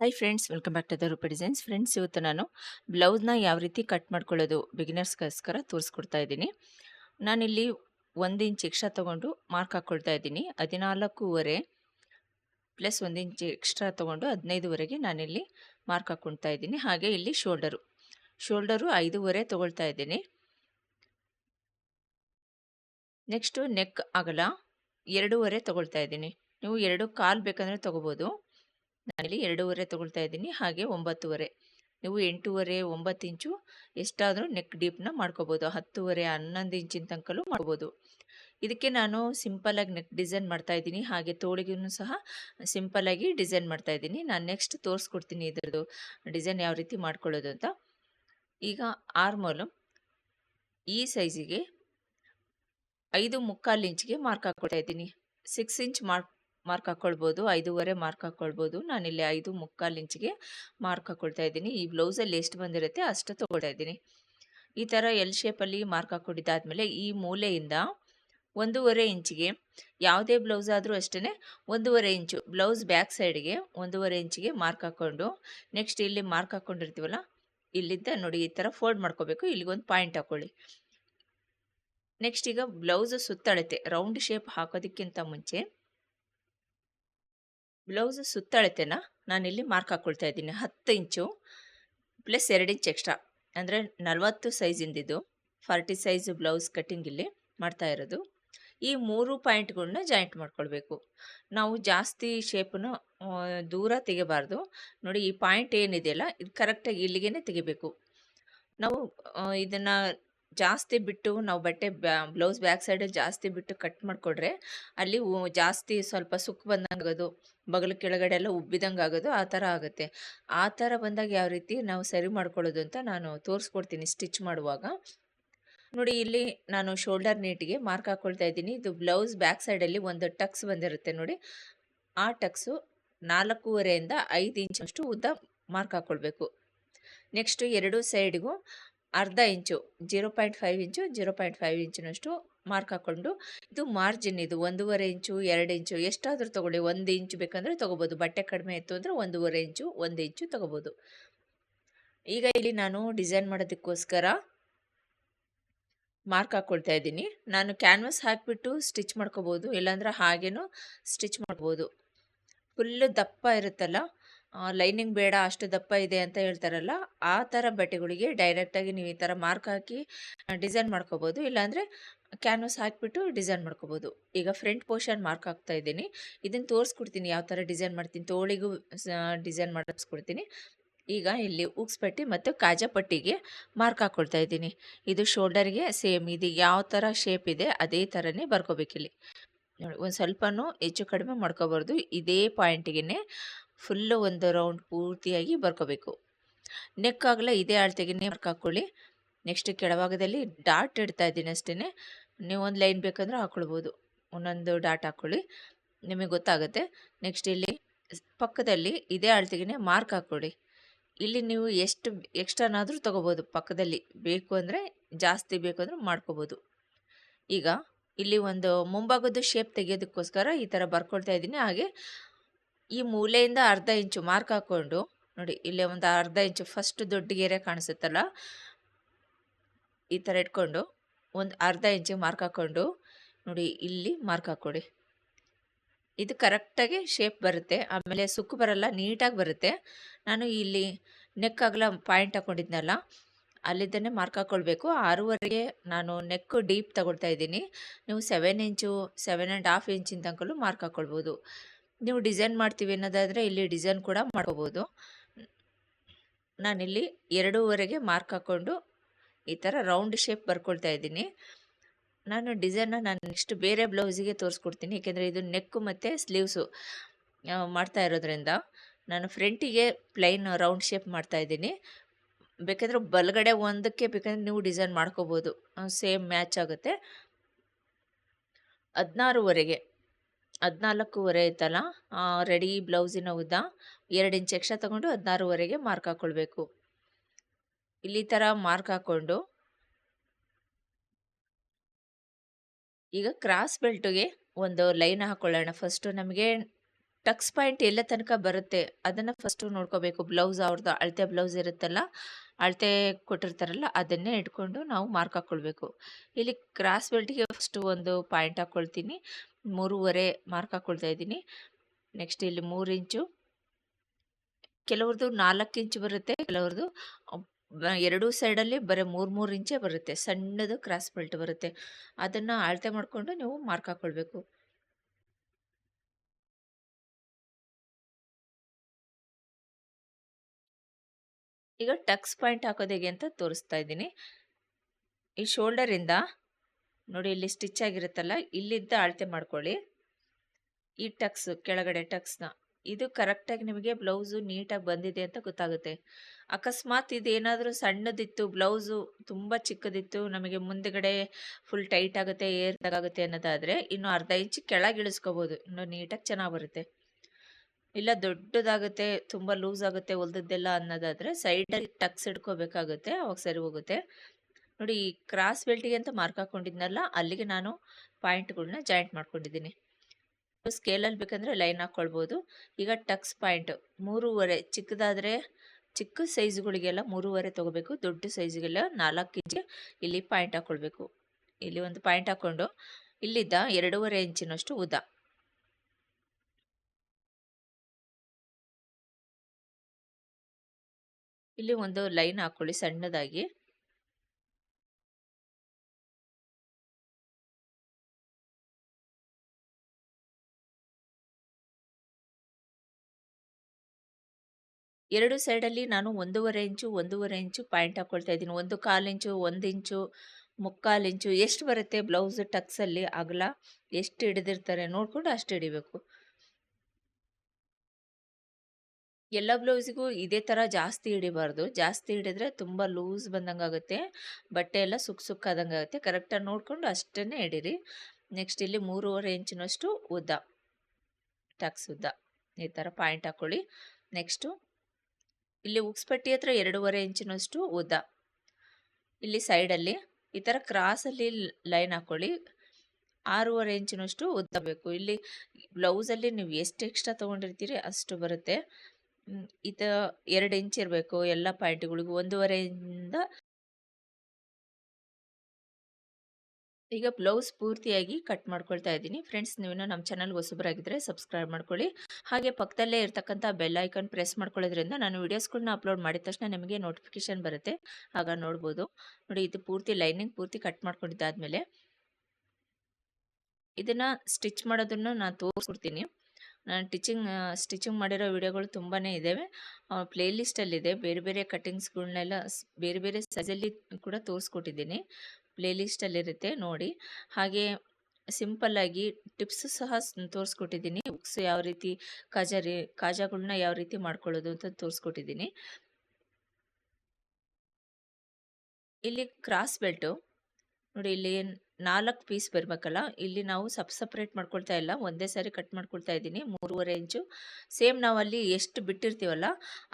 Hi friends welcome back to the Roopa designs friends ಇವತ್ತು ನಾನು ಬ್ಲೌಸ್ನ ಯಾವ ರೀತಿ ಕಟ್ ಮಾಡ್ಕೊಳ್ಳೋದು ಬಿಗಿನರ್ಸ್ಗೋಸ್ಕರ ತೋರಿಸ್ಕೊಡ್ತಾ ಇದ್ದೀನಿ. ನಾನಿಲ್ಲಿ ಒಂದು ಇಂಚ್ ಎಕ್ಸ್ಟ್ರಾ ತೊಗೊಂಡು ಮಾರ್ಕ್ ಹಾಕ್ಕೊಳ್ತಾ ಇದ್ದೀನಿ. ಹದಿನಾಲ್ಕೂವರೆ ಪ್ಲಸ್ ಒಂದು ಇಂಚ್ ಎಕ್ಸ್ಟ್ರಾ ತೊಗೊಂಡು ಹದಿನೈದುವರೆಗೆ ನಾನಿಲ್ಲಿ ಮಾರ್ಕ್ ಹಾಕ್ಕೊಳ್ತಾ ಇದ್ದೀನಿ. ಹಾಗೆ ಇಲ್ಲಿ ಶೋಲ್ಡರು ಶೋಲ್ಡರು ಐದೂವರೆ ತೊಗೊಳ್ತಾ ಇದ್ದೀನಿ. ನೆಕ್ಸ್ಟು ನೆಕ್ ಅಗಲ ಎರಡೂವರೆ ತೊಗೊಳ್ತಾ ಇದ್ದೀನಿ. ನೀವು ಎರಡು ಕಾಲು ಬೇಕಂದರೆ ತೊಗೋಬೋದು. ನಾನಿಲ್ಲಿ ಎರಡೂವರೆ ತೊಗೊಳ್ತಾ ಇದ್ದೀನಿ, ಹಾಗೆ ಒಂಬತ್ತುವರೆ. ನೀವು ಎಂಟೂವರೆ, ಒಂಬತ್ತು ಇಂಚು ಎಷ್ಟಾದರೂ ನೆಕ್ ಡೀಪ್ನ ಮಾಡ್ಕೋಬೋದು. ಹತ್ತುವರೆ, ಹನ್ನೊಂದು ಇಂಚಿನ ತನಕಲ್ಲೂ ಮಾಡ್ಬೋದು ಇದಕ್ಕೆ ನಾನು ಸಿಂಪಲಾಗಿ ನೆಕ್ ಡಿಸೈನ್ ಮಾಡ್ತಾ ಇದ್ದೀನಿ. ಹಾಗೆ ತೋಳಿಗೂ ಸಹ ಸಿಂಪಲಾಗಿ ಡಿಸೈನ್ ಮಾಡ್ತಾ ಇದ್ದೀನಿ. ನಾನು ನೆಕ್ಸ್ಟ್ ತೋರಿಸ್ಕೊಡ್ತೀನಿ ಇದರದ್ದು ಡಿಸೈನ್ ಯಾವ ರೀತಿ ಮಾಡ್ಕೊಳ್ಳೋದು ಅಂತ. ಈಗ ಆರ್ಮೋಲು ಈ ಸೈಜಿಗೆ ಐದು ಮುಕ್ಕಾಲು ಇಂಚಿಗೆ ಮಾರ್ಕ್ ಹಾಕ್ಕೊಳ್ತಾ ಇದ್ದೀನಿ. ಸಿಕ್ಸ್ ಇಂಚ್ ಮಾರ್ಕ್ ಮಾರ್ಕ್ ಹಾಕ್ಕೊಳ್ಬೋದು ಐದೂವರೆ ಮಾರ್ಕ್ ಹಾಕ್ಕೊಳ್ಬೋದು ನಾನಿಲ್ಲಿ ಐದು ಮುಕ್ಕಾಲು ಇಂಚಿಗೆ ಮಾರ್ಕ್ ಹಾಕ್ಕೊಳ್ತಾ ಇದ್ದೀನಿ. ಈ ಬ್ಲೌಸಲ್ಲಿ ಎಷ್ಟು ಬಂದಿರುತ್ತೆ ಅಷ್ಟು ತೊಗೊಳ್ತಾ ಇದ್ದೀನಿ. ಈ ಥರ ಎಲ್ ಶೇಪಲ್ಲಿ ಮಾರ್ಕ್ ಹಾಕ್ಕೊಂಡಿದ್ದಾದಮೇಲೆ ಈ ಮೂಲೆಯಿಂದ ಒಂದೂವರೆ ಇಂಚಿಗೆ ಯಾವುದೇ ಬ್ಲೌಸ್ ಆದರೂ ಅಷ್ಟೇ ಒಂದೂವರೆ ಇಂಚು ಬ್ಲೌಸ್ ಬ್ಯಾಕ್ ಸೈಡ್ಗೆ ಒಂದೂವರೆ ಇಂಚಿಗೆ ಮಾರ್ಕ್ ಹಾಕ್ಕೊಂಡು ನೆಕ್ಸ್ಟ್ ಇಲ್ಲಿ ಮಾರ್ಕ್ ಹಾಕ್ಕೊಂಡಿರ್ತೀವಲ್ಲ ಇಲ್ಲಿದ್ದ ನೋಡಿ ಈ ಥರ ಫೋಲ್ಡ್ ಮಾಡ್ಕೋಬೇಕು. ಇಲ್ಲಿಗೊಂದು ಪಾಯಿಂಟ್ ಹಾಕ್ಕೊಳ್ಳಿ ನೆಕ್ಸ್ಟ್ ಈಗ ಬ್ಲೌಸ್ ಸುತ್ತಳತೆ, ರೌಂಡ್ ಶೇಪ್ ಹಾಕೋದಕ್ಕಿಂತ ಮುಂಚೆ ಬ್ಲೌಸ್ ಸುತ್ತಳತೆನ ನಾನಿಲ್ಲಿ ಮಾರ್ಕ್ ಹಾಕ್ಕೊಳ್ತಾ ಇದ್ದೀನಿ. ಹತ್ತು ಇಂಚು ಪ್ಲಸ್ ಎರಡು ಇಂಚ್ ಎಕ್ಸ್ಟ್ರಾ ಅಂದರೆ ನಲವತ್ತು ಸೈಜಿಂದಿದ್ದು ಫಾರ್ಟಿ ಸೈಜ್ ಬ್ಲೌಸ್ ಕಟ್ಟಿಂಗ್ ಇಲ್ಲಿ ಮಾಡ್ತಾ ಇರೋದು. ಈ ಮೂರು ಪಾಯಿಂಟ್ಗಳನ್ನ ಜಾಯಿಂಟ್ ಮಾಡ್ಕೊಳ್ಬೇಕು. ನಾವು ಜಾಸ್ತಿ ಶೇಪನ್ನು ದೂರ ತೆಗಿಬಾರ್ದು. ನೋಡಿ ಈ ಪಾಯಿಂಟ್ ಏನಿದೆಯಲ್ಲ, ಇದು ಕರೆಕ್ಟಾಗಿ ಇಲ್ಲಿಗೆ ತೆಗಿಬೇಕು. ನಾವು ಇದನ್ನು ಜಾಸ್ತಿ ಬಿಟ್ಟು ನಾವು ಬಟ್ಟೆ ಬ್ಲೌಸ್ ಬ್ಯಾಕ್ ಸೈಡ್ ಜಾಸ್ತಿ ಬಿಟ್ಟು ಕಟ್ ಮಾಡಿಕೊಡ್ರೆ ಅಲ್ಲಿ ಜಾಸ್ತಿ ಸ್ವಲ್ಪ ಸುಕ್ಕು ಬಂದಂಗೆ ಆಗೋದು ಬಗಲು ಕೆಳಗಡೆ ಎಲ್ಲ ಉಬ್ಬಿದಂಗೆ ಆಗೋದು ಆ ಥರ ಆಗುತ್ತೆ. ಆ ಥರ ಬಂದಾಗ ಯಾವ ರೀತಿ ನಾವು ಸರಿ ಮಾಡ್ಕೊಳ್ಳೋದು ಅಂತ ನಾನು ತೋರಿಸ್ಕೊಡ್ತೀನಿ ಸ್ಟಿಚ್ ಮಾಡುವಾಗ. ನೋಡಿ ಇಲ್ಲಿ ನಾನು ಶೋಲ್ಡರ್ ನೀಟಿಗೆ ಮಾರ್ಕ್ ಹಾಕ್ಕೊಳ್ತಾ ಇದ್ದೀನಿ. ಇದು ಬ್ಲೌಸ್ ಬ್ಯಾಕ್ ಸೈಡಲ್ಲಿ ಒಂದು ಟಕ್ಸ್ ಬಂದಿರುತ್ತೆ ನೋಡಿ. ಆ ಟಕ್ಸು ನಾಲ್ಕೂವರೆಯಿಂದ ಐದು ಇಂಚಷ್ಟು ಉದ್ದ ಮಾರ್ಕ್ ಹಾಕ್ಕೊಳ್ಬೇಕು ನೆಕ್ಸ್ಟು ಎರಡು ಸೈಡ್ಗೂ ಅರ್ಧ ಇಂಚು, ಜೀರೋ ಪಾಯಿಂಟ್ ಫೈವ್ ಇಂಚು, ಜೀರೋ ಪಾಯಿಂಟ್ ಫೈವ್ ಇಂಚಿನಷ್ಟು ಮಾರ್ಕ್ ಹಾಕ್ಕೊಂಡು, ಇದು ಮಾರ್ಜಿನ್ ಇದು ಒಂದೂವರೆ ಇಂಚು, ಎರಡು ಇಂಚು, ಎಷ್ಟಾದರೂ ತೊಗೊಳ್ಳಿ, ಒಂದು ಇಂಚು ಬೇಕಂದರೆ ತೊಗೋಬೋದು. ಬಟ್ಟೆ ಕಡಿಮೆ ಇತ್ತು ಅಂದರೆ ಒಂದೂವರೆ ಇಂಚು, ಒಂದು ಇಂಚು ತೊಗೋಬೋದು. ಈಗ ಇಲ್ಲಿ ನಾನು ಡಿಸೈನ್ ಮಾಡೋದಕ್ಕೋಸ್ಕರ ಮಾರ್ಕ್ ಹಾಕ್ಕೊಳ್ತಾ ಇದ್ದೀನಿ. ನಾನು ಕ್ಯಾನ್ವಸ್ ಹಾಕಿಬಿಟ್ಟು ಸ್ಟಿಚ್ ಮಾಡ್ಕೋಬೋದು, ಇಲ್ಲಾಂದ್ರೆ ಹಾಗೇನೂ ಸ್ಟಿಚ್ ಮಾಡ್ಬೋದು. ಫುಲ್ಲು ದಪ್ಪ ಇರುತ್ತಲ್ಲ ಲೈನಿಂಗ್ ಬೇಡ, ಅಷ್ಟು ದಪ್ಪ ಇದೆ ಅಂತ ಹೇಳ್ತಾರಲ್ಲ, ಆ ಥರ ಬಟ್ಟೆಗಳಿಗೆ ಡೈರೆಕ್ಟಾಗಿ ನೀವು ಈ ಥರ ಮಾರ್ಕ್ ಹಾಕಿ ಡಿಸೈನ್ ಮಾಡ್ಕೋಬೋದು. ಇಲ್ಲಾಂದರೆ ಕ್ಯಾನ್ವಸ್ ಹಾಕಿಬಿಟ್ಟು ಡಿಸೈನ್ ಮಾಡ್ಕೋಬೋದು. ಈಗ ಫ್ರಂಟ್ ಪೋರ್ಷನ್ ಮಾರ್ಕ್ ಹಾಕ್ತಾ ಇದ್ದೀನಿ. ಇದನ್ನು ತೋರಿಸ್ಕೊಡ್ತೀನಿ, ಯಾವ ಥರ ಡಿಸೈನ್ ಮಾಡ್ತೀನಿ. ತೋಳಿಗೂ ಡಿಸೈನ್ ಮಾಡಿಸ್ಕೊಡ್ತೀನಿ. ಈಗ ಇಲ್ಲಿ ಉಕ್ಸ್ ಪಟ್ಟಿ ಮತ್ತು ಕಾಜಾ ಪಟ್ಟಿಗೆ ಮಾರ್ಕ್ ಹಾಕ್ಕೊಳ್ತಾ ಇದ್ದೀನಿ. ಇದು ಶೋಲ್ಡರ್ಗೆ ಸೇಮ್ ಇದು ಯಾವ ಥರ ಶೇಪ್ ಇದೆ, ಅದೇ ಥರನೇ ಬರ್ಕೋಬೇಕಿಲ್ಲಿ. ನೋಡಿ, ಒಂದು ಸ್ವಲ್ಪನೂ ಹೆಚ್ಚು ಕಡಿಮೆ ಮಾಡ್ಕೋಬಾರ್ದು. ಇದೇ ಪಾಯಿಂಟಿಗೆ ಫುಲ್ಲು ಒಂದು ರೌಂಡ್ ಪೂರ್ತಿಯಾಗಿ ಬರ್ಕೋಬೇಕು. ನೆಕ್ ಆಗಲೇ ಇದೇ ಅಳತೆಗೆನೇ ಮಾರ್ಕ್ ಹಾಕ್ಕೊಳ್ಳಿ ನೆಕ್ಸ್ಟ್ ಕೆಳಭಾಗದಲ್ಲಿ ಡಾಟ್ ಇಡ್ತಾ ಇದ್ದೀನಿ ಅಷ್ಟೇ ನೀವು ಒಂದು ಲೈನ್ ಬೇಕಂದ್ರೆ ಹಾಕ್ಕೊಳ್ಬೋದು ಒಂದೊಂದು ಡಾಟ್ ಹಾಕ್ಕೊಳ್ಳಿ ನಿಮಗೆ ಗೊತ್ತಾಗುತ್ತೆ. ನೆಕ್ಸ್ಟ್ ಇಲ್ಲಿ ಪಕ್ಕದಲ್ಲಿ ಇದೇ ಅಳತೆಗೆನೇ ಮಾರ್ಕ್ ಹಾಕ್ಕೊಳ್ಳಿ ಇಲ್ಲಿ ನೀವು ಎಷ್ಟು ಎಕ್ಸ್ಟ್ರಾನಾದರೂ ತೊಗೋಬೋದು. ಪಕ್ಕದಲ್ಲಿ ಬೇಕು ಅಂದರೆ ಜಾಸ್ತಿ ಬೇಕು ಅಂದರೆ ಮಾಡ್ಕೋಬೋದು. ಈಗ ಇಲ್ಲಿ ಒಂದು ಮುಂಭಾಗದ ಶೇಪ್ ತೆಗೆಯೋದಕ್ಕೋಸ್ಕರ ಈ ಥರ ಬರ್ಕೊಳ್ತಾ ಇದ್ದೀನಿ. ಹಾಗೆ ಈ ಮೂಲೆಯಿಂದ ಅರ್ಧ ಇಂಚು ಮಾರ್ಕ್ ಹಾಕ್ಕೊಂಡು ನೋಡಿ ಇಲ್ಲಿ ಒಂದು ಅರ್ಧ ಇಂಚು ಫಸ್ಟ್ ದೊಡ್ಡ ಗೆರೆ ಕಾಣಿಸುತ್ತಲ್ಲ? ಈ ಥರ ಇಟ್ಕೊಂಡು ಒಂದು ಅರ್ಧ ಇಂಚು ಮಾರ್ಕ್ ಹಾಕ್ಕೊಂಡು ನೋಡಿ ಇಲ್ಲಿ ಮಾರ್ಕ್ ಹಾಕ್ಕೊಡಿ ಇದು ಕರೆಕ್ಟಾಗಿ ಶೇಪ್ ಬರುತ್ತೆ. ಆಮೇಲೆ ಸುಕ್ಕು ಬರಲ್ಲ, ನೀಟಾಗಿ ಬರುತ್ತೆ. ನಾನು ಇಲ್ಲಿ ನೆಕ್ ಆಗಲ ಪಾಯಿಂಟ್ ಹಾಕ್ಕೊಂಡಿದ್ನಲ್ಲ ಅಲ್ಲಿದ್ದನ್ನೇ ಮಾರ್ಕ್ ಹಾಕ್ಕೊಳ್ಬೇಕು ಆರೂವರೆಗೆ ನಾನು ನೆಕ್ ಡೀಪ್ ತಗೊಳ್ತಾ ಇದ್ದೀನಿ. ನೀವು seven inch seven and half ಇಂಚಿನ ತನಕಲ್ಲೂ ಮಾರ್ಕ್ ಹಾಕ್ಕೊಳ್ಬೋದು ನೀವು ಡಿಸೈನ್ ಮಾಡ್ತೀವಿ ಅನ್ನೋದಾದರೆ ಇಲ್ಲಿ ಡಿಸೈನ್ ಕೂಡ ಮಾಡ್ಕೋಬೋದು. ನಾನಿಲ್ಲಿ ಎರಡೂವರೆಗೆ ಮಾರ್ಕ್ ಹಾಕ್ಕೊಂಡು ಈ ಥರ ರೌಂಡ್ ಶೇಪ್ ಬರ್ಕೊಳ್ತಾ ಇದ್ದೀನಿ. ನಾನು ಡಿಸೈನ್ನ ನಾನು ನೆಕ್ಸ್ಟ್ ಬೇರೆ ಬ್ಲೌಸಿಗೆ ತೋರಿಸ್ಕೊಡ್ತೀನಿ, ಏಕೆಂದರೆ ಇದು ನೆಕ್ಕು ಮತ್ತು ಸ್ಲೀವ್ಸು ಮಾಡ್ತಾ ಇರೋದ್ರಿಂದ. ನಾನು ಫ್ರಂಟಿಗೆ ಪ್ಲೈನ್ ರೌಂಡ್ ಶೇಪ್ ಮಾಡ್ತಾ ಇದ್ದೀನಿ. ಬೇಕಾದರೆ ಬಲಗಡೆ ಒಂದಕ್ಕೆ ಬೇಕಂದ್ರೆ ನೀವು ಡಿಸೈನ್ ಮಾಡ್ಕೋಬೋದು. ಸೇಮ್ ಮ್ಯಾಚ್ ಆಗುತ್ತೆ. ಹದಿನಾರುವರೆಗೆ ಹದಿನಾಲ್ಕೂವರೆ ಐತಲ್ಲ ರೆಡಿ ಬ್ಲೌಸಿನ ಉದ್ದ ಎರಡು ಇಂಚ್ ಎಕ್ಸ್ಟ್ರಾ ತೊಗೊಂಡು ಹದಿನಾರುವರೆಗೆ ಮಾರ್ಕ್ ಹಾಕ್ಕೊಳ್ಬೇಕು ಇಲ್ಲಿ ಥರ ಮಾರ್ಕ್ ಹಾಕ್ಕೊಂಡು ಈಗ ಕ್ರಾಸ್ ಬೆಲ್ಟ್ಗೆ ಒಂದು ಲೈನ್ ಹಾಕ್ಕೊಳ್ಳೋಣ ಫಸ್ಟು ನಮಗೆ ಟಕ್ಸ್ ಪಾಯಿಂಟ್ ಎಲ್ಲ ತನಕ ಬರುತ್ತೆ, ಅದನ್ನು ಫಸ್ಟು ನೋಡ್ಕೋಬೇಕು. ಬ್ಲೌಸ್ ಅವ್ರದ್ದು ಅಳತೆ ಬ್ಲೌಸ್ ಇರುತ್ತಲ್ಲ ಅಳತೆ ಕೊಟ್ಟಿರ್ತಾರಲ್ಲ, ಅದನ್ನೇ ಇಟ್ಕೊಂಡು ನಾವು ಮಾರ್ಕ್ ಹಾಕ್ಕೊಳ್ಬೇಕು ಇಲ್ಲಿ ಕ್ರಾಸ್ ಬೆಲ್ಟಿಗೆ ಫಸ್ಟು ಒಂದು ಪಾಯಿಂಟ್ ಹಾಕ್ಕೊಳ್ತೀನಿ ಮೂರುವರೆ ಮಾರ್ಕ್ ಹಾಕ್ಕೊಳ್ತಾ ಇದ್ದೀನಿ. ನೆಕ್ಸ್ಟ್ ಇಲ್ಲಿ ಮೂರು ಇಂಚು. ಕೆಲವ್ರದ್ದು ನಾಲ್ಕು ಇಂಚು ಬರುತ್ತೆ ಕೆಲವ್ರದ್ದು ಎರಡೂ ಸೈಡಲ್ಲಿ ಬರೀ ಮೂರು ಮೂರು ಇಂಚೇ ಬರುತ್ತೆ. ಸಣ್ಣದು ಕ್ರಾಸ್ ಬೆಲ್ಟ್ ಬರುತ್ತೆ. ಅದನ್ನು ಅಳತೆ ಮಾಡಿಕೊಂಡು ನೀವು ಮಾರ್ಕ್ ಹಾಕ್ಕೊಳ್ಬೇಕು ಈಗ ಟಕ್ಸ್ ಪಾಯಿಂಟ್ ಹಾಕೋದು ಹೇಗೆ ಅಂತ ತೋರಿಸ್ತಾ ಇದ್ದೀನಿ. ಈ ಶೋಲ್ಡರಿಂದ ನೋಡಿ ಇಲ್ಲಿ ಸ್ಟಿಚ್ ಆಗಿರುತ್ತಲ್ಲ ಇಲ್ಲಿದ್ದ ಅಳತೆ ಮಾಡ್ಕೊಳ್ಳಿ. ಈ ಟಕ್ಸ್, ಕೆಳಗಡೆ ಟಕ್ಸ್ನ ಇದು ಕರೆಕ್ಟಾಗಿ ನಿಮಗೆ ಬ್ಲೌಸು ನೀಟಾಗಿ ಬಂದಿದೆ ಅಂತ ಗೊತ್ತಾಗುತ್ತೆ. ಅಕಸ್ಮಾತ್ ಇದೇನಾದರೂ ಸಣ್ಣದಿತ್ತು ಬ್ಲೌಸು ತುಂಬ ಚಿಕ್ಕದಿತ್ತು, ನಮಗೆ ಮುಂದೆಗಡೆ ಫುಲ್ ಟೈಟ್ ಆಗುತ್ತೆ ಏರ್ದಾಗುತ್ತೆ ಅನ್ನೋದಾದರೆ, ಇನ್ನು ಅರ್ಧ ಇಂಚ್ ಕೆಳಗೆ ಇಳಿಸ್ಕೋಬೋದು. ಇನ್ನು ನೀಟಾಗಿ ಚೆನ್ನಾಗಿ ಬರುತ್ತೆ. ಇಲ್ಲ ದೊಡ್ಡದಾಗುತ್ತೆ, ತುಂಬ ಲೂಸ್ ಆಗುತ್ತೆ ಹೊಲ್ದದ್ದೆಲ್ಲ ಅನ್ನೋದಾದರೆ ಸೈಡಲ್ಲಿ ಟಕ್ಸ್ ಇಡ್ಕೋಬೇಕಾಗುತ್ತೆ ಅವಾಗ ಸರಿ ಹೋಗುತ್ತೆ. ನೋಡಿ ಈ ಕ್ರಾಸ್ ಬೆಲ್ಟಿಗೆ ಅಂತ ಮಾರ್ಕ್ ಹಾಕೊಂಡಿದ್ನಲ್ಲ, ಅಲ್ಲಿಗೆ ನಾನು ಪಾಯಿಂಟ್ಗಳನ್ನ ಜಾಯಿಂಟ್ ಮಾಡ್ಕೊಂಡಿದ್ದೀನಿ. ಸ್ಕೇಲಲ್ಲಿ ಬೇಕಂದರೆ ಲೈನ್ ಹಾಕ್ಕೊಳ್ಬೋದು ಈಗ ಟಕ್ಸ್ ಪಾಯಿಂಟ್ ಮೂರುವರೆ, ಚಿಕ್ಕದಾದರೆ ಚಿಕ್ಕ ಸೈಜ್ಗಳಿಗೆಲ್ಲ ಮೂರುವರೆ ತೊಗೋಬೇಕು, ದೊಡ್ಡ ಸೈಜ್ಗೆಲ್ಲ ನಾಲ್ಕು ಇಂಚ್ ಇಲ್ಲಿ ಪಾಯಿಂಟ್ ಹಾಕ್ಕೊಳ್ಬೇಕು ಇಲ್ಲಿ ಒಂದು ಪಾಯಿಂಟ್ ಹಾಕ್ಕೊಂಡು ಇಲ್ಲಿದ್ದ ಎರಡೂವರೆ ಇಂಚಿನಷ್ಟು ಉದ್ದ. ಇಲ್ಲಿ ಒಂದು ಲೈನ್ ಹಾಕೊಳ್ಳಿ ಸಣ್ಣದಾಗಿ. ಎರಡು ಸೈಡಲ್ಲಿ ನಾನು ಒಂದೂವರೆ ಇಂಚು ಒಂದೂವರೆ ಇಂಚು ಪಾಯಿಂಟ್ ಹಾಕ್ಕೊಳ್ತಾ ಇದ್ದೀನಿ. ಒಂದು ಕಾಲು ಇಂಚು, ಒಂದು ಇಂಚು, ಮುಕ್ಕಾಲು ಇಂಚು, ಎಷ್ಟು ಬರುತ್ತೆ ಬ್ಲೌಸ್ ಟಕ್ಸಲ್ಲಿ ಅಗಲ ಎಷ್ಟು ಹಿಡಿದಿರ್ತಾರೆ? ನೋಡಿಕೊಂಡು ಅಷ್ಟು ಹಿಡಿಬೇಕು. ಎಲ್ಲ ಬ್ಲೌಸಿಗೂ ಇದೇ ಥರ ಜಾಸ್ತಿ ಹಿಡಿಬಾರ್ದು. ಜಾಸ್ತಿ ಹಿಡಿದ್ರೆ ತುಂಬ ಲೂಸ್ ಬಂದಂಗೆ ಆಗುತ್ತೆ ಬಟ್ಟೆ ಎಲ್ಲ ಸುಕ್ ಸುಕ್ಕಾದಂಗೆ ಆಗುತ್ತೆ ಕರೆಕ್ಟಾಗಿ ನೋಡಿಕೊಂಡು ಅಷ್ಟೇ ಹಿಡೀರಿ. ನೆಕ್ಸ್ಟ್ ಇಲ್ಲಿ ಮೂರುವರೆ ಇಂಚಿನಷ್ಟು ಉದ್ದ. ಟಕ್ಸ್ ಉದ್ದ. ಈ ಥರ ಪಾಯಿಂಟ್ ಹಾಕ್ಕೊಳ್ಳಿ ನೆಕ್ಸ್ಟು ಇಲ್ಲಿ ಉಕ್ಸ್ಪಟ್ಟಿ ಹತ್ರ ಎರಡೂವರೆ ಇಂಚಿನಷ್ಟು ಉದ್ದ. ಇಲ್ಲಿ ಸೈಡಲ್ಲಿ ಈ ಥರ ಕ್ರಾಸಲ್ಲಿ ಲೈನ್ ಹಾಕ್ಕೊಳ್ಳಿ ಆರೂವರೆ ಇಂಚಿನಷ್ಟು ಉದ್ದ ಬೇಕು. ಇಲ್ಲಿ ಬ್ಲೌಸಲ್ಲಿ ನೀವು ಎಷ್ಟು ಎಕ್ಸ್ಟ್ರಾ ತೊಗೊಂಡಿರ್ತೀರಿ ಅಷ್ಟು ಬರುತ್ತೆ. ಇದು ಎರಡು ಇಂಚ್ ಇರಬೇಕು, ಎಲ್ಲ ಪಾಯಿಂಟ್ಗಳಿಗೂ ಒಂದೂವರೆಯಿಂದ ಈಗ ಬ್ಲೌಸ್ ಪೂರ್ತಿಯಾಗಿ ಕಟ್ ಮಾಡ್ಕೊಳ್ತಾ ಇದ್ದೀನಿ. ಫ್ರೆಂಡ್ಸ್ ನೀವು ನಮ್ಮ ಚಾನಲ್ಗೆ ಹೊಸಬರಾಗಿದ್ದರೆ ಸಬ್ಸ್ಕ್ರೈಬ್ ಮಾಡ್ಕೊಳ್ಳಿ. ಹಾಗೆ ಪಕ್ಕದಲ್ಲೇ ಇರ್ತಕ್ಕಂಥ ಬೆಲ್ ಐಕನ್ ಪ್ರೆಸ್ ಮಾಡ್ಕೊಳ್ಳೋದ್ರಿಂದ ನಾನು ವೀಡಿಯೋಸ್ಗಳನ್ನ ಅಪ್ಲೋಡ್ ಮಾಡಿದ ತಕ್ಷಣ ನಿಮಗೆ ನೋಟಿಫಿಕೇಶನ್ ಬರುತ್ತೆ. ಆಗ ನೋಡ್ಬೋದು. ನೋಡಿ, ಇದು ಪೂರ್ತಿ ಲೈನಿಂಗ್ ಪೂರ್ತಿ ಕಟ್ ಮಾಡ್ಕೊಂಡಿದ್ದಾದ್ಮೇಲೆ ಇದನ್ನು ಸ್ಟಿಚ್ ಮಾಡೋದನ್ನು ನಾನು ತೋರಿಸ್ಕೊಡ್ತೀನಿ. ಟಿಚಿಂಗ್ ಸ್ಟಿಚಿಂಗ್ ಮಾಡಿರೋ ವಿಡಿಯೋಗಳು ತುಂಬಾ ಇದ್ದಾವೆ ಪ್ಲೇ ಲಿಸ್ಟಲ್ಲಿದೆ ಬೇರೆ ಬೇರೆ ಕಟ್ಟಿಂಗ್ಸ್ಗಳನ್ನೆಲ್ಲ ಬೇರೆ ಬೇರೆ ಸೈಜಲ್ಲಿ ಕೂಡ ತೋರಿಸ್ಕೊಟ್ಟಿದ್ದೀನಿ. ಪ್ಲೇ ಲಿಸ್ಟಲ್ಲಿರುತ್ತೆ ನೋಡಿ. ಹಾಗೆ ಸಿಂಪಲ್ಲಾಗಿ ಟಿಪ್ಸ್ ಸಹ ತೋರಿಸ್ಕೊಟ್ಟಿದ್ದೀನಿ. ಬುಕ್ಸ್ ಯಾವ ರೀತಿ ಕಾಜಾರಿ ಕಾಜಾಗಳನ್ನ ಯಾವ ರೀತಿ ಮಾಡ್ಕೊಳ್ಳೋದು ಅಂತ ತೋರಿಸ್ಕೊಟ್ಟಿದ್ದೀನಿ. ಇಲ್ಲಿ ಕ್ರಾಸ್ ಬೆಲ್ಟು ನೋಡಿ ಇಲ್ಲಿ ನಾಲ್ಕು ಪೀಸ್ ಬರಬೇಕಲ್ಲ, ಇಲ್ಲಿ ನಾವು ಸಪ್ ಸಪ್ರೇಟ್ ಮಾಡ್ಕೊಳ್ತಾ ಇಲ್ಲ, ಒಂದೇ ಸಾರಿ ಕಟ್ ಮಾಡ್ಕೊಳ್ತಾ ಇದ್ದೀನಿ, ಮೂರುವರೆ ಇಂಚು. ಸೇಮ್ ನಾವು ಅಲ್ಲಿ ಎಷ್ಟು ಬಿಟ್ಟಿರ್ತೀವಲ್ಲ,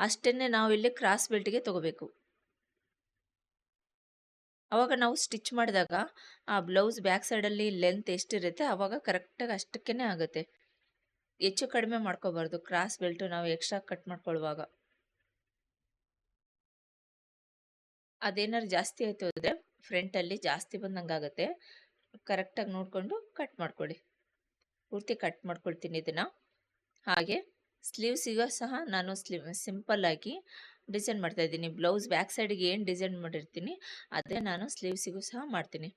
ಅಷ್ಟನ್ನೇ ನಾವು ಇಲ್ಲಿ ಕ್ರಾಸ್ ಬೆಲ್ಟ್ಗೆ ತೊಗೋಬೇಕು. ಅವಾಗ ನಾವು ಸ್ಟಿಚ್ ಮಾಡಿದಾಗ, ಆ ಬ್ಲೌಸ್ ಬ್ಯಾಕ್ ಸೈಡಲ್ಲಿ ಲೆಂತ್ ಎಷ್ಟಿರುತ್ತೆ, ಅವಾಗ ಕರೆಕ್ಟಾಗಿ ಅಷ್ಟಕ್ಕೇ ಆಗುತ್ತೆ. ಹೆಚ್ಚು ಕಡಿಮೆ ಮಾಡ್ಕೋಬಾರ್ದು, ಕ್ರಾಸ್ ಬೆಲ್ಟು ನಾವು ಎಕ್ಸ್ಟ್ರಾ ಕಟ್ ಮಾಡ್ಕೊಳ್ಳುವಾಗ ಅದೇನಾದ್ರು ಜಾಸ್ತಿ ಆಯಿತು ಅಂದರೆ ಫ್ರಂಟಲ್ಲಿ ಜಾಸ್ತಿ ಬಂದಂಗೆ ಆಗುತ್ತೆ. ಕರೆಕ್ಟಾಗಿ ನೋಡಿಕೊಂಡು ಕಟ್ ಮಾಡ್ಕೊಳ್ಳಿ. ಪೂರ್ತಿ ಕಟ್ ಮಾಡ್ಕೊಳ್ತೀನಿ ಇದನ್ನು. ಹಾಗೆ ಸ್ಲೀವ್ಸಿಗೂ ಸಹ ನಾನು ಸ್ಲೀವ್ ಸಿಂಪಲ್ಲಾಗಿ ಡಿಸೈನ್ ಮಾಡ್ತಾಯಿದ್ದೀನಿ ಬ್ಲೌಸ್ ಬ್ಯಾಕ್ ಸೈಡಿಗೆ ಏನು ಡಿಸೈನ್ ಮಾಡಿರ್ತೀನಿ, ಅದೇ ನಾನು ಸ್ಲೀವ್ಸಿಗೂ ಸಹ ಮಾಡ್ತೀನಿ.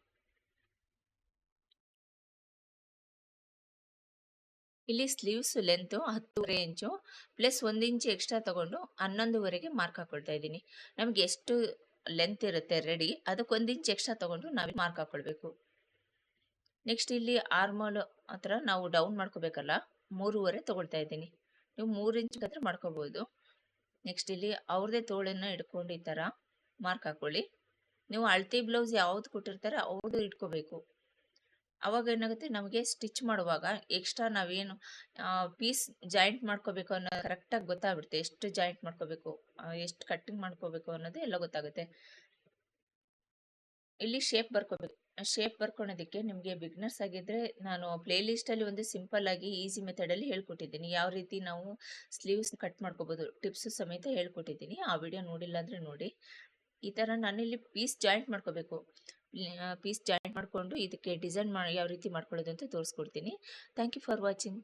ಇಲ್ಲಿ ಸ್ಲೀವ್ಸ್ ಲೆಂತು ಹತ್ತೂವರೆ ಇಂಚು, ಪ್ಲಸ್ ಒಂದು ಇಂಚು ಎಕ್ಸ್ಟ್ರಾ ತೊಗೊಂಡು ಹನ್ನೊಂದುವರೆಗೆ ಮಾರ್ಕ್ ಹಾಕೊಳ್ತಾ ಇದ್ದೀನಿ. ನಮಗೆ ಎಷ್ಟು ಲೆಂತ್ ಇರುತ್ತೆ ರೆಡಿ ಅದಕ್ಕೊಂದು ಇಂಚ್ ಎಕ್ಸ್ಟ್ರಾ ತೊಗೊಂಡು ನಾವು ಮಾರ್ಕ್ ಹಾಕ್ಕೊಳ್ಬೇಕು ನೆಕ್ಸ್ಟ್ ಇಲ್ಲಿ ಆರ್ಮೋಲ್ ಹತ್ರ ನಾವು ಡೌನ್ ಮಾಡ್ಕೋಬೇಕಲ್ಲ, ಮೂರುವರೆ ತೊಗೊಳ್ತಾ ಇದ್ದೀನಿ. ನೀವು ಮೂರು ಇಂಚ್ ಹತ್ರ ಮಾಡ್ಕೋಬೋದು ನೆಕ್ಸ್ಟ್ ಇಲ್ಲಿ ಅವ್ರದೇ ತೋಳನ್ನು ಇಟ್ಕೊಂಡು ಈ ಥರ ಮಾರ್ಕ್ ಹಾಕ್ಕೊಳ್ಳಿ ನೀವು ಅಳತಿ ಬ್ಲೌಸ್ ಯಾವ್ದು ಕೊಟ್ಟಿರ್ತಾರೆ ಅವ್ರದ್ದು ಇಟ್ಕೋಬೇಕು. ಅವಾಗ ಏನಾಗುತ್ತೆ? ನಮಗೆ ಸ್ಟಿಚ್ ಮಾಡುವಾಗ ಎಕ್ಸ್ಟ್ರಾ ನಾವೇನು ಪೀಸ್ ಜಾಯಿಂಟ್ ಮಾಡ್ಕೋಬೇಕು ಅನ್ನೋದು ಕರೆಕ್ಟಾಗಿ ಗೊತ್ತಾಗ್ಬಿಡುತ್ತೆ. ಎಷ್ಟು ಜಾಯಿಂಟ್ ಮಾಡ್ಕೋಬೇಕು ಎಷ್ಟು ಕಟ್ಟಿಂಗ್ ಮಾಡ್ಕೋಬೇಕು ಅನ್ನೋದು ಎಲ್ಲ ಗೊತ್ತಾಗುತ್ತೆ. ಇಲ್ಲಿ ಶೇಪ್ ಬರ್ಕೋಬೇಕು. ಶೇಪ್ ಬರ್ಕೊಳೋದಕ್ಕೆ ನಿಮಗೆ ಬಿಗ್ನರ್ಸ್ ಆಗಿದ್ದರೆ ನಾನು ಪ್ಲೇಲಿಸ್ಟಲ್ಲಿ ಒಂದು ಸಿಂಪಲ್ ಆಗಿ ಈಸಿ ಮೆಥಡಲ್ಲಿ ಹೇಳ್ಕೊಟ್ಟಿದ್ದೀನಿ. ಯಾವ ರೀತಿ ನಾವು ಸ್ಲೀವ್ಸ್ ಕಟ್ ಮಾಡ್ಕೋಬೋದು, ಟಿಪ್ಸ್ ಸಮೇತ ಹೇಳ್ಕೊಟ್ಟಿದ್ದೀನಿ. ಆ ವಿಡಿಯೋ ನೋಡಿಲ್ಲ ಅಂದರೆ ನೋಡಿ. ಈ ಥರ ನಾನಿಲ್ಲಿ ಪೀಸ್ ಜಾಯಿಂಟ್ ಮಾಡ್ಕೋಬೇಕು. ಪೀಸ್ ಜಾಯಿಂಟ್ ಮಾಡಿಕೊಂಡು ಇದಕ್ಕೆ ಡಿಸೈನ್ ಮಾಡಿ ಯಾವ ರೀತಿ ಮಾಡ್ಕೊಳ್ಳೋದು ಅಂತ ತೋರಿಸ್ಕೊಡ್ತೀನಿ. Thank you for watching